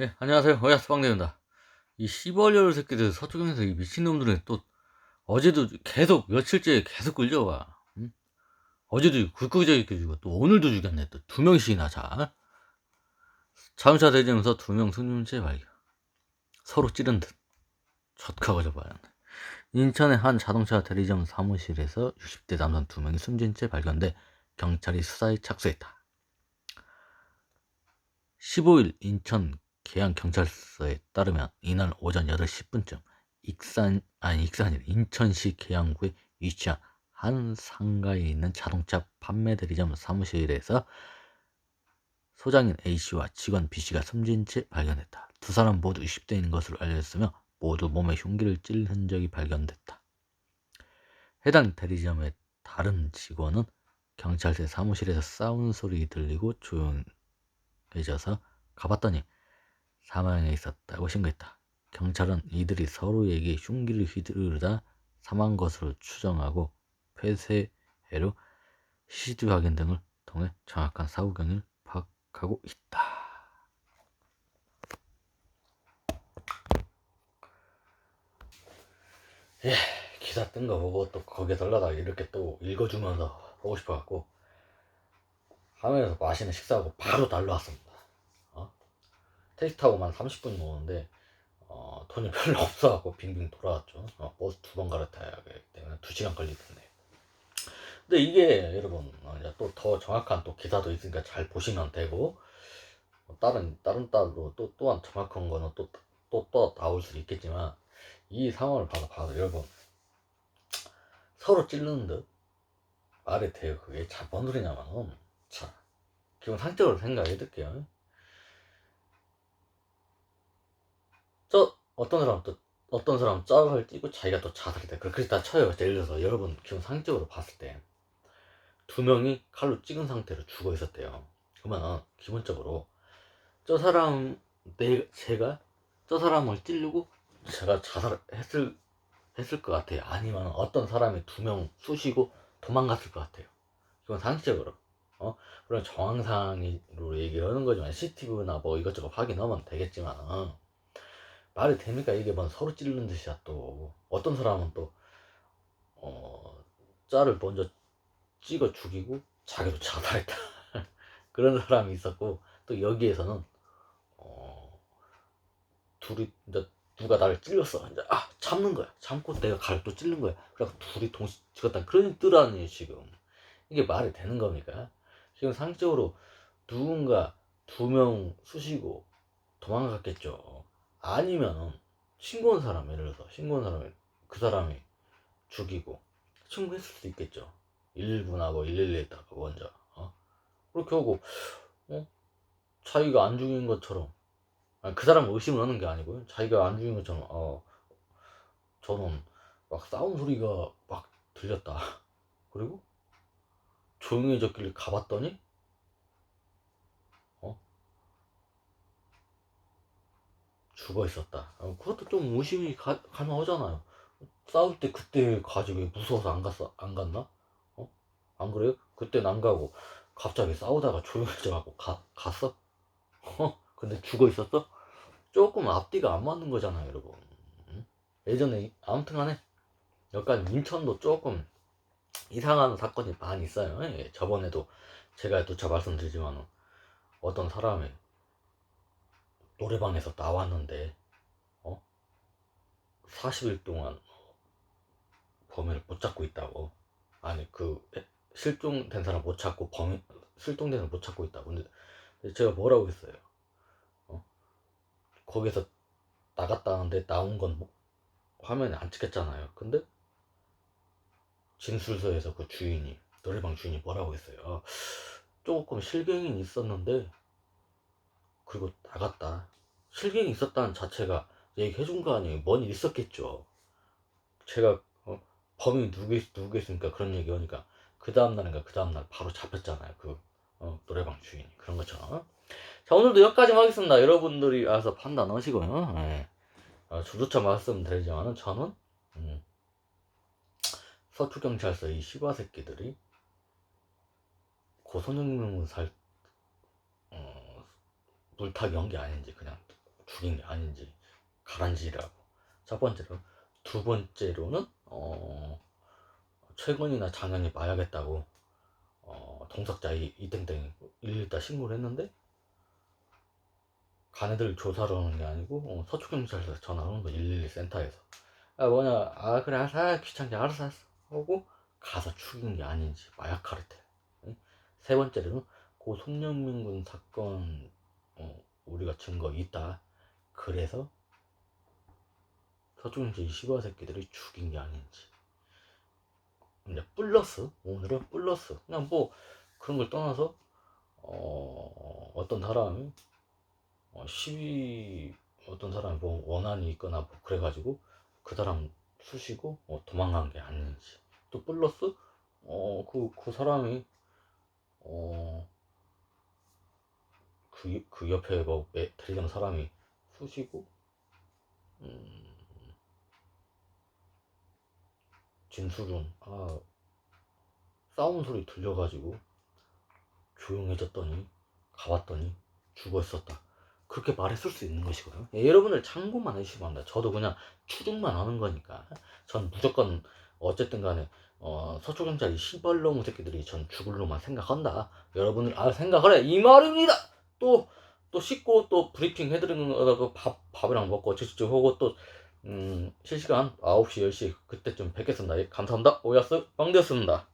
예, 안녕하세요. 어야 수방대입니다. 이 시벌열 새끼들 서쪽에서 이 미친놈들은 또 어제도 계속 며칠째 계속 끌려와. 응? 어제도 굴욕적이게 죽고 또 오늘도 죽였네. 또 두 명씩이나 자. 자동차 대전에서 두 명 승준체 발견. 서로 찌른 듯. 젖하고 져봐야 인천의 한 자동차 대리점 사무실에서 60대 남성 두 명이 숨진 채 발견돼 경찰이 수사에 착수했다. 15일 인천 계양경찰서에 따르면 이날 오전 8시 10분쯤 익산 아니 익산이 인천시 계양구에 위치한 한 상가에 있는 자동차 판매 대리점 사무실에서 소장인 A씨와 직원 B씨가 숨진 채 발견됐다. 두 사람 모두 20대인 것으로 알려졌으며 모두 몸에 흉기를 찔린 흔적이 발견됐다. 해당 대리점의 다른 직원은 경찰서 사무실에서 싸우는 소리 들리고 조용해져서 가봤더니 사망해 있었다고 신고했다. 경찰은 이들이 서로에게 흉기를 휘두르다 사망한 것으로 추정하고 폐쇄해로 CCTV 확인 등을 통해 정확한 사고 경위를 파악하고 있다. 예, 기사 뜬 거 보고 또 거기에 들러다 이렇게 또 읽어주면서 보고 싶어갖고 화면에서 맛있는 식사하고 바로 달려왔습니다. 어? 택시 타고만 30분 오는데 어, 돈이 별로 없어갖고 빙빙 돌아왔죠. 어, 버스 두 번 갈아타야 하기 때문에 2시간 걸리던데. 근데 이게 여러분 어, 이제 또 더 정확한 또 기사도 있으니까 잘 보시면 되고 어, 다른 다른 딸로 또 또한 정확한 거는 또 또 또 나올 수 있겠지만 이 상황을 봐도 봐도 여러분 서로 찌르는 듯 말이 돼요 그게 자뭔 소리냐면은 자 기본 상적으로 생각해 볼게요 저 어떤 사람 또 어떤 사람 짤을 띄고 자기가 또 자살이 돼 그렇게 다 쳐요 예를 들어서 여러분 기본 상적으로 봤을 때 두 명이 칼로 찍은 상태로 죽어 있었대요 그러면은 기본적으로 저 사람 내 제가 저 사람을 찌르고 제가 자살했을 했을 것 같아요. 아니면 어떤 사람이 두 명 쑤시고 도망갔을 것 같아요. 이건 상식적으로. 어? 그런 정황상으로 얘기하는 거지만 CCTV나 뭐 이것저것 확인하면 되겠지만 어. 말이 됩니까? 이게 뭐 서로 찌르는 듯이야 또 어떤 사람은 또 어, 짤을 먼저 찍어 죽이고 자기도 자살했다 그런 사람이 있었고 또 여기에서는 어, 둘이 이제 누가 나를 찔렀어. 이제 아 참는 거야. 참고 내가 가를 또 찔른 거야. 그래서 둘이 동시 죽었다. 그런 뜻 아니에요 지금. 이게 말이 되는 겁니까? 지금 상식적으로 누군가 두 명 쑤시고 도망갔겠죠. 아니면은 신고한 사람 예를 들어서 신고한 사람이 그 사람이 죽이고 신고했을 수도 있겠죠. 119나고 112에다가 먼저 어? 그렇게 하고 어? 자기가 안 죽인 것처럼 아니, 그 사람 의심을 하는 게 아니고요. 자기가 안 죽인 것처럼, 어, 저는 막 싸움 소리가 막 들렸다. 그리고 조용해졌길래 가봤더니, 죽어 있었다. 어, 그것도 좀 의심이 가, 갈만하잖아요. 싸울 때 그때 가지고 무서워서 안 갔어, 안 갔나? 어? 안 그래요? 그때는 안 가고, 갑자기 싸우다가 조용해져 갖고 가, 갔어? 어? 근데 죽어 있었어? 조금 앞뒤가 안 맞는 거잖아요, 여러분. 응? 예전에 아무튼 간에 여기까지 인천도 조금 이상한 사건이 많이 있어요. 예, 저번에도 제가 또차 말씀드리지만 어떤 사람이 노래방에서 나왔는데 어? 40일 동안 범인을 못 잡고 있다고. 아니 그 실종된 사람 못 찾고 범인 실종된 사람 못 찾고 있다고. 근데 제가 뭐라고 했어요? 거기서 나갔다는데 나온 건 뭐, 화면에 안 찍혔잖아요. 근데 진술서에서 그 주인이 노래방 주인이 뭐라고 했어요. 조금 실갱이 있었는데 그리고 나갔다. 실갱이 있었다는 자체가 얘기해 준 거 아니에요. 뭔일 있었겠죠. 제가 어, 범인이 누구겠, 누구겠습니까? 그런 얘기 하니까 그 다음날인가 그 다음날 바로 잡혔잖아요. 그 어, 노래방 주인이 그런 것처럼. 자 오늘도 여기까지만 하겠습니다. 여러분들이 와서 판단하시고요. 네. 어, 주조차 말씀드리지만은 저는 음, 서초경찰서 이 시과 새끼들이 고소영명을 살 어, 물타기 한 게 아닌지 그냥 죽인 게 아닌지 가란지라고. 첫 번째로. 두 번째로는 어 최근이나 작년에 마약했다고 어 동석자 이, 이땡땡이 112다 신고를 했는데 가네들 조사를 하는 게 아니고 어, 서초경찰서 전화하는 거 112 센터에서. 아 뭐냐 아 그래 알았어 아, 귀찮게 알았어 알았어. 하고 가서 죽인 게 아닌지 마약 카르텔. 응? 세 번째로는 고 송영민 군 사건 어, 우리가 증거 있다 그래서 서초경찰 이 시바 새끼들이 죽인 게 아닌지. 이제 플러스 오늘은 플러스. 그냥 뭐 그런 걸 떠나서 어, 어떤 사람이 어, 시위 어떤 사람이 뭐 원한이 있거나 뭐 그래가지고 그 사람 쑤시고 어, 도망간 게 아닌지. 또 플러스? 어그 그 사람이 어그 그 옆에 뭐 매- 데리던 사람이 쑤시고 음 진술은 아 싸움 소리 들려가지고 조용해졌더니 가봤더니 죽어 있었다. 그렇게 말했을 수 있는 것이거든요. 예, 여러분들 참고만 해주시면 합니다. 저도 그냥 추측만 하는 거니까. 전 무조건 어쨌든 간에 어, 서초경찰 이 시벌놈 새끼들이 전 죽을로만 생각한다. 여러분들 아 생각을 해. 이 말입니다. 또, 또 씻고 또 브리핑 해드리는 거다가 밥, 밥이랑 먹고 어쩌저쩌 하고 또 음, 실시간 9시, 10시 그때쯤 뵙겠습니다. 예, 감사합니다. 오야스 빵되었습니다.